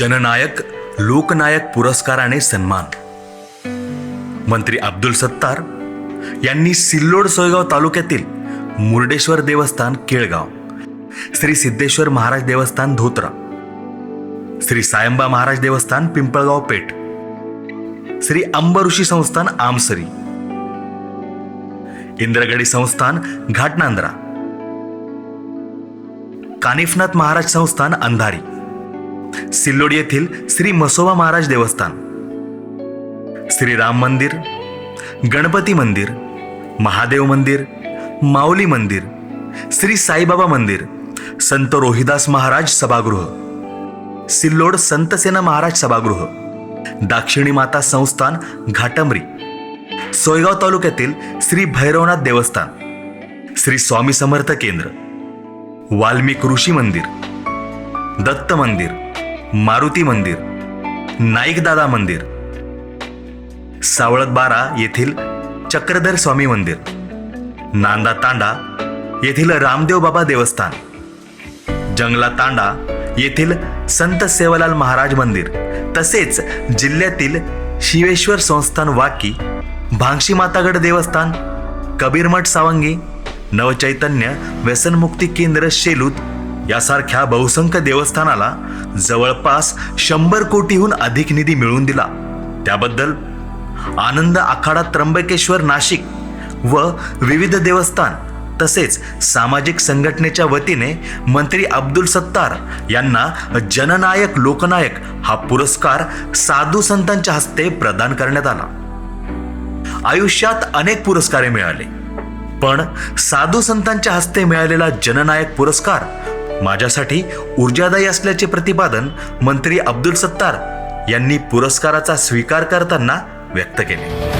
जननायक लोकनायक पुरस्काराने सन्मान. मंत्री अब्दुल सत्तार यांनी सिल्लोड सोयगाव तालुक्यातील मुर्डेश्वर देवस्थान केळगाव. श्री सिद्धेश्वर महाराज देवस्थान धोत्रा. श्री सायंबा महाराज देवस्थान पिंपळगाव पेठ. श्री अंबऋषी संस्थान आमसरी. इंद्रगडी संस्थान घाटनांद्रा. कानिफनाथ महाराज संस्थान अंधारी. सिल्लोड येथील श्री मसोबा महाराज देवस्थान. श्री राम मंदिर गणपती मंदिर महादेव मंदिर माऊली मंदिर श्री साईबाबा मंदिर संत रोहिदास महाराज सभागृह सिल्लोड संतसेना महाराज सभागृह दाक्षिणी माता संस्थान घाटंबरी सोयगाव तालुक्यातील श्री भैरवनाथ देवस्थान श्री स्वामी समर्थ केंद्र वाल्मिक ऋषी मंदिर दत्त मंदिर मारुती मंदिर नाईकदादा मंदिर सावळतबारा येथील चक्रधर स्वामी मंदिर नांदा तांडा येथील रामदेव बाबा देवस्थान जंगला तांडा येथील संत सेवालाल महाराज मंदिर तसेच जिल्ह्यातील शिवेश्वर संस्थान वाकी भांगशी मातागड देवस्थान कबीरमठ सावंगी नवचैतन्य व्यसनमुक्ती केंद्र शेलूत यासारख्या बहुसंख्य देवस्थानाला जवळपास शंभर कोटीहून अधिक निधी मिळवून दिला. त्याबद्दल आनंद आखाडा त्र्यंबकेश्वर नाशिक व विविध देवस्थान तसेच सामाजिक संघटनेच्या वतीने मंत्री अब्दुल सत्तार यांना जननायक लोकनायक हा पुरस्कार साधू संतांच्या हस्ते प्रदान करण्यात आला. आयुष्यात अनेक पुरस्कारे मिळाले पण साधू संतांच्या हस्ते मिळालेला जननायक पुरस्कार माझ्यासाठी ऊर्जादायी असल्याचे प्रतिपादन मंत्री अब्दुल सत्तार यांनी पुरस्काराचा स्वीकार करताना व्यक्त केले.